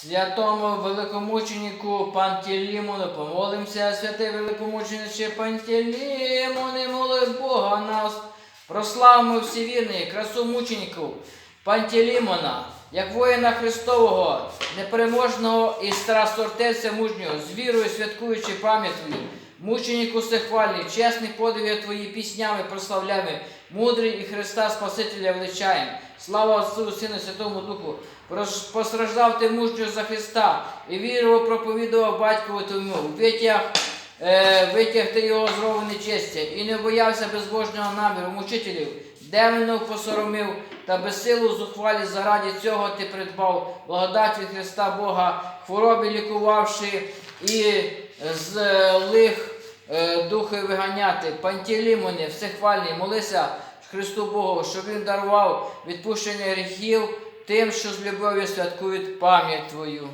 Святому великомученику Пантелімону помолимося, святий великомучениче Пантелеймоне, моли Бога нас. Прославимо всі вірні, красу мучеників Пантелімона, як воїна Христового, непереможного і страстортеця мужнього, з вірою святкуючи пам'ять мученику всехвальний, чесних подвигів Твої піснями прославляємо, мудрий і Христа Спасителя величаєм. Слава Отцу, Сину, Святому Духу, постраждав ти мужньо за Христа, і віру проповідував батькові твому, витяг, е, витяг ти його з рови нечестя, і не боявся безбожного наміру мучителів, демонів посоромив, та безсилу зухвалі заради цього ти придбав благодать від Христа Бога, хвороби лікувавши і з лих е, духи виганяти. Пантелеймоне, всехвальні, молися Христу Богу, щоб Він дарував відпущення гріхів тим, що з любов'ю святкують пам'ять Твою.